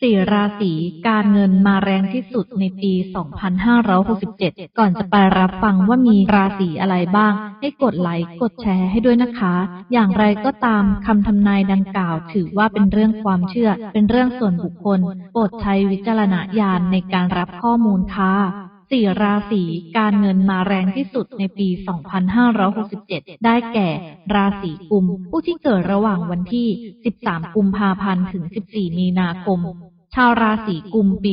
สี่ราศีการเงินมาแรงที่สุดในปี 2567 ก่อนจะไปรับฟังว่ามีราศีอะไรบ้าง ให้กดไลค์กดแชร์ให้ด้วยนะคะ อย่างไรก็ตามคำทำนายดังกล่าว ถือว่าเป็นเรื่องความเชื่อ เป็นเรื่องส่วนบุคคล โปรดใช้วิจารณญาณในการรับข้อมูลค่ะ สี่ราศีการเงินมาแรงที่สุดในปี 2567 ได้แก่ ราศีกุม ผู้ที่เกิดระหว่างวันที่ 13 กุมภาพันธ์ ถึง 14 มีนาคมาวราศีกุมปี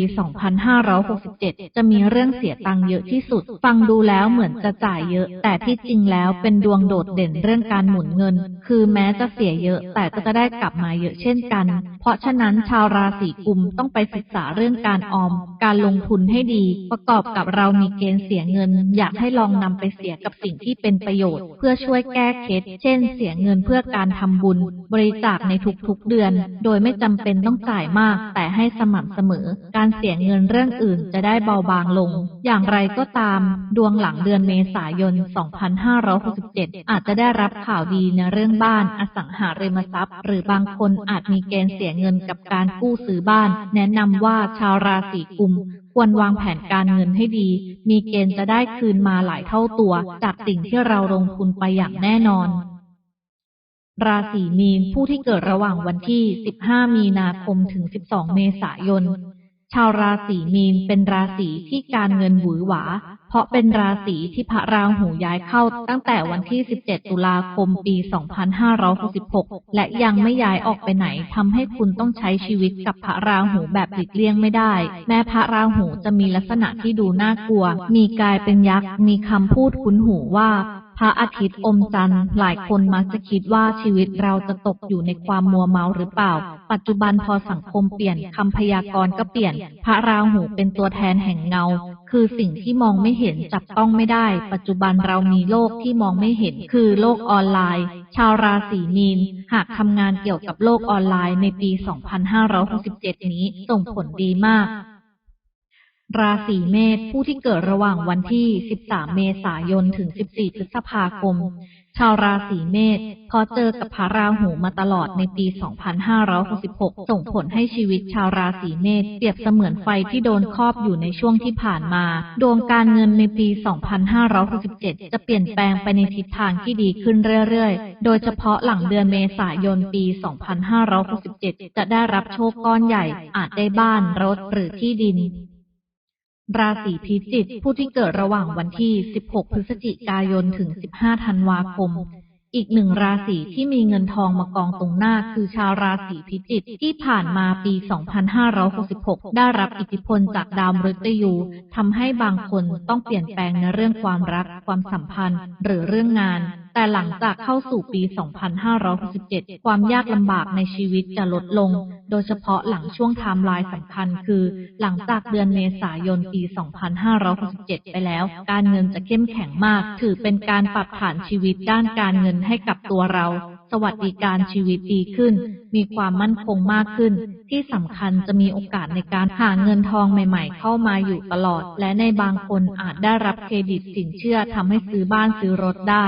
2567 จะมีเรื่องเสียตังค์เยอะที่สุด ฟังดูแล้วเหมือนจะจ่ายเยอะ แต่ที่จริงแล้วเป็นดวงโดดเด่นเรื่องการหมุนเงิน คือแม้จะเสียเยอะ แต่ก็จะได้กลับมาเยอะเช่นกัน เพราะฉะนั้นชาวราศีกุมต้องไปศึกษาเรื่องการออม การลงทุนให้ดี ประกอบกับเรามีเกณฑ์เสียเงิน อยากให้ลองนำไปเสียกับสิ่งที่เป็นประโยชน์ เพื่อช่วยแก้เคล็ดเช่น เสียเงินเพื่อการทำบุญ บริจาคในทุกๆเดือน โดยไม่จำเป็นต้องจ่ายมาก แต่ให้สม่ำเสมอ การเสียเงินเรื่องอื่นจะได้เบาบางลง อย่างไรก็ตาม ดวงหลังเดือนเมษายน 2567 อาจจะได้รับข่าวดีในเรื่องบ้าน อสังหาริมทรัพย์ หรือบางคนอาจมีเกณฑ์เสียเงินกับการกู้ซื้อบ้าน แนะนำว่าชาวราศีกุมควรวางแผนการเงินให้ดี มีเกณฑ์จะได้คืนมาหลายเท่าตัว จากสิ่งที่เราลงทุนไปอย่างแน่นอน ราศีมีนผู้ที่เกิดระหว่างวันที่ 15 มีนาคมถึง 12 เมษายน ชาวราศีมีนเป็นราศีที่การเงินหวือหวา เพราะเป็นราศีที่พระราหูย้ายเข้าตั้งแต่วันที่ 17 ตุลาคมปี 2566 และยังไม่ย้ายออกไปไหนทำให้คุณต้องใช้ชีวิตกับพระราหูแบบหลีกเลี่ยงไม่ได้ แม้พระราหูจะมีลักษณะที่ดูน่ากลัว มีกายเป็นยักษ์ มีคำพูดคุ้นหูว่า พระอาทิตย์อมจันทร์หลายคนมักจะคิดว่าชีวิตเราจะตกอยู่ในความมัวเมาหรือเปล่า ปัจจุบันพอสังคมเปลี่ยนคำพยากรณ์ก็เปลี่ยน พระราหูเป็นตัวแทนแห่งเงา คือสิ่งที่มองไม่เห็นจับต้องไม่ได้ ปัจจุบันเรามีโลกที่มองไม่เห็น คือโลกออนไลน์ ชาวราศีมีน หากทำงานเกี่ยวกับโลกออนไลน์ในปี 2567 นี้ส่งผลดีมาก ราศีเมษผู้ที่เกิดระหว่างวันที่ 13 เมษายน ถึง 14 พฤษภาคม ชาวราศีเมษพอเจอกับพระราหูมาตลอดในปี 2566 ส่งผลให้ชีวิตชาวราศีเมษเปรียบเสมือนไฟที่โดนครอบอยู่ในช่วงที่ผ่านมา ดวงการเงินในปี 2567 จะเปลี่ยนแปลงไปในทิศทางที่ดีขึ้นเรื่อยๆ โดยเฉพาะหลังเดือนเมษายนปี 2567 จะได้รับโชคก้อนใหญ่อาจได้บ้านรถหรือที่ดิน ราศีพิจิกผู้ที่เกิดระหว่างวันที่ 16 พฤศจิกายนถึง 15 ธันวาคม อีกหนึ่งราศีที่มีเงินทองมากองตรงหน้าคือชาวราศีพิจิกที่ผ่านมาปี 2566 ได้รับอิทธิพลจากดาวมฤตยูทำให้บางคนต้องเปลี่ยนแปลงในเรื่องความรัก ความสัมพันธ์ หรือเรื่องงาน แต่หลังจากเข้าสู่ปี 2567 ความยากลำบากในชีวิตจะลดลง โดยเฉพาะหลังช่วงไทม์ไลน์สำคัญคือ หลังจากเดือนเมษายนปี 2567 ไปแล้ว การเงินจะเข้มแข็งมาก ถือเป็นการปรับฐานชีวิตด้านการเงินให้กับตัวเรา สวัสดิการชีวิตดีขึ้น มีความมั่นคงมากขึ้น ที่สำคัญจะมีโอกาสในการหาเงินทองใหม่ ๆ เข้ามาอยู่ตลอด และในบางคนอาจได้รับเครดิตสินเชื่อทำให้ซื้อบ้านซื้อรถได้